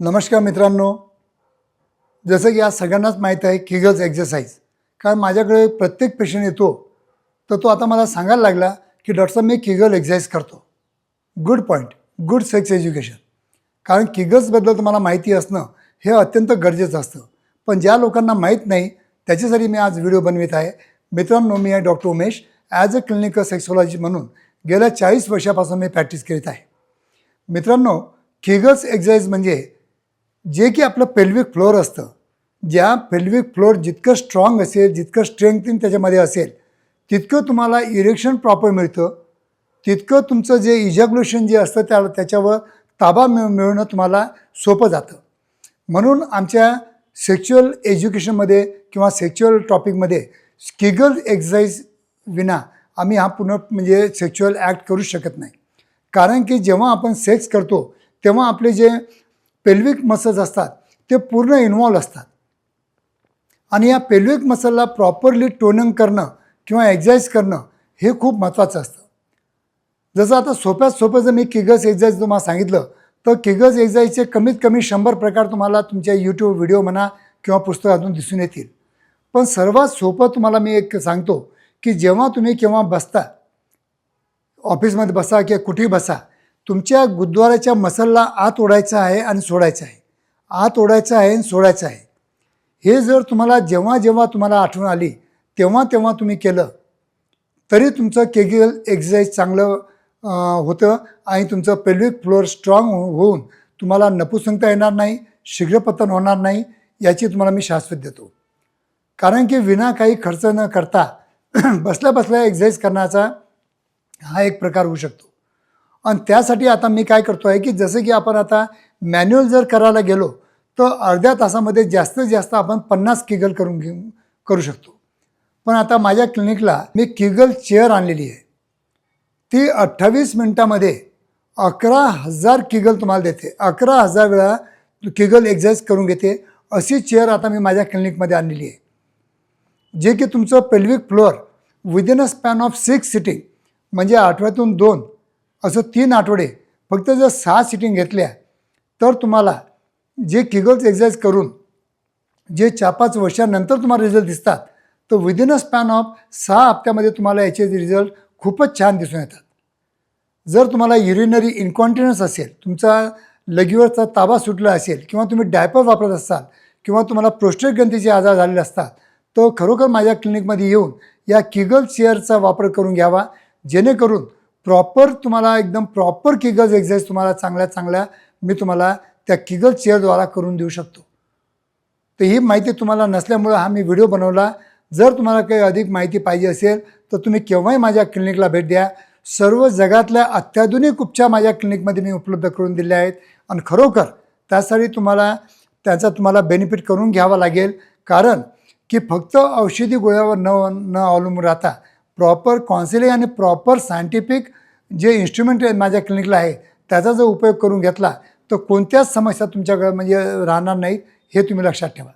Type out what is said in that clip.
नमस्कार मित्रांनो. जसं की आज सगळ्यांनाच माहीत आहे किगल्स एक्झरसाईज कारण माझ्याकडे प्रत्येक पेशंट येतो तर तो आता मला सांगायला लागला की डॉक्टर साहेब मी किगल एक्झरसाईज करतो. Good point good sex education कारण किगल्सबद्दल तुम्हाला माहिती असणं हे अत्यंत गरजेचं असतं. पण ज्या लोकांना माहीत नाही त्याच्यासाठी मी आज व्हिडिओ बनवित आहे. मित्रांनो मी आहे doctor Umesh. As a clinical sexology म्हणून गेल्या चाळीस वर्षापासून मी प्रॅक्टिस करीत आहे. मित्रांनो किगल्स एक्झरसाईज म्हणजे जे की आपलं पेल्विक फ्लोअर असतं. ज्या पेल्विक फ्लोअर जितकं स्ट्रॉंग असेल जितकं स्ट्रेंथिंग त्याच्यामध्ये असेल तितकं तुम्हाला इरेक्शन प्रॉपर मिळतं. तितकं तुमचं जे इजॅग्युलेशन जे असतं त्या त्याच्यावर ताबा मिळ मिळवणं तुम्हाला सोपं जातं. म्हणून आमच्या सेक्च्युअल एज्युकेशनमध्ये किंवा सेक्च्युअल टॉपिकमध्ये स्किगल एक्झरसाइज विना आम्ही हा पुन्हा म्हणजे सेक्च्युअल ॲक्ट करू शकत नाही. कारण की जेव्हा आपण सेक्स करतो तेव्हा आपले जे पेल्विक मसल्स असतात ते पूर्ण इन्वॉल्व असतात. आणि या पेल्विक मसलला प्रॉपरली टोनिंग करणं किंवा एक्झाईज करणं हे खूप महत्त्वाचं असतं. जसं आता सोप्यात सोपं जर मी किगस एक्झाईज तुम्हाला सांगितलं तर किगस एक्झाईजचे कमीत कमी शंभर प्रकार तुम्हाला तुमच्या यूट्यूब व्हिडिओ म्हणा किंवा पुस्तकातून दिसून येतील. पण सर्वात सोपं तुम्हाला मी एक सांगतो की जेव्हा तुम्ही केव्हा बसता ऑफिसमध्ये बसा किंवा कुठेही बसा तुमच्या गुरुद्वाराच्या मसलला आत ओढायचं आहे आणि सोडायचं आहे. आत ओढायचं आहे आणि सोडायचं आहे. हे जर तुम्हाला जेव्हा जेव्हा तुम्हाला आठवण आली तेव्हा तेव्हा तुम्ही केलं तरी तुमचं केगिल एक्झरसाइज चांगलं होतं आणि तुमचं पेल्विक फ्लोअर स्ट्रॉंग होऊन तुम्हाला नपुसंगता येणार नाही शीघ्रपतन होणार नाही याची तुम्हाला मी शाश्वत देतो. कारण की विना काही खर्च न करता बसल्या बसल्या एक्झरसाइज करण्याचा हा एक प्रकार होऊ शकतो. आणि त्यासाठी आता मी काय करतो आहे की जसं की आपण आता मॅन्युअल जर करायला गेलो तर अर्ध्या तासामध्ये जास्तीत जास्त आपण पन्नास किगल करून घेऊ करू शकतो. पण आता माझ्या क्लिनिकला मी किगल चेअर आणलेली आहे. ती अठ्ठावीस मिनटामध्ये अकरा हजार किगल तुम्हाला देते. अकरा हजार वेळा किगल एक्झरसाइज करून घेते. अशी चेअर आता मी माझ्या क्लिनिकमध्ये आणलेली आहे. जे की तुमचं pelvic floor within a span of six sitting म्हणजे आठवड्यातून दोन असं तीन आठवडे फक्त जर सहा सिटिंग घेतल्या तर तुम्हाला जे किगल्स एक्झरसाइज करून जे चार पाच वर्षानंतर तुम्हाला रिझल्ट दिसतात तर विदिन अ स्पॅन ऑफ सहा हप्त्यामध्ये तुम्हाला याचे रिझल्ट खूपच छान दिसून येतात. जर तुम्हाला युरिनरी इन्कॉन्टिन्युअन्स असेल तुमचा लगीवरचा ताबा सुटला असेल किंवा तुम्ही डायपर वापरत असाल किंवा तुम्हाला प्रोस्टेट ग्रंथीचे आजार झालेले असतात तर खरोखर माझ्या क्लिनिकमध्ये येऊन या किगल चेअरचा वापर करून घ्यावा जेणेकरून प्रॉपर तुम्हाला एकदम प्रॉपर किगल्स एक्झरसाइज तुम्हाला चांगल्या चांगल्या मी तुम्हाला त्या किगल चेअरद्वारा करून देऊ शकतो. तर ही माहिती तुम्हाला नसल्यामुळं हा मी व्हिडिओ बनवला. जर तुम्हाला काही अधिक माहिती पाहिजे असेल तर तुम्ही केव्हाही माझ्या क्लिनिकला भेट द्या. सर्व जगातल्या अत्याधुनिक उपचार माझ्या क्लिनिकमध्ये मी उपलब्ध करून दिले आहेत. आणि खरोखर त्यासाठी तुम्हाला त्याचा तुम्हाला बेनिफिट करून घ्यावा लागेल. कारण की फक्त औषधी गोळ्यावर न न अवलंबून राहता प्रॉपर कॉन्सिलिंग आणि प्रॉपर सायंटिफिक जे इन्स्ट्रुमेंट माझ्या क्लिनिकला आहे त्याचा जर उपयोग करून घेतला तर कोणत्याच समस्या तुमच्याकडे म्हणजे राहणार नाही हे तुम्ही लक्षात ठेवा.